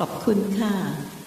ขอบคุณค่ะ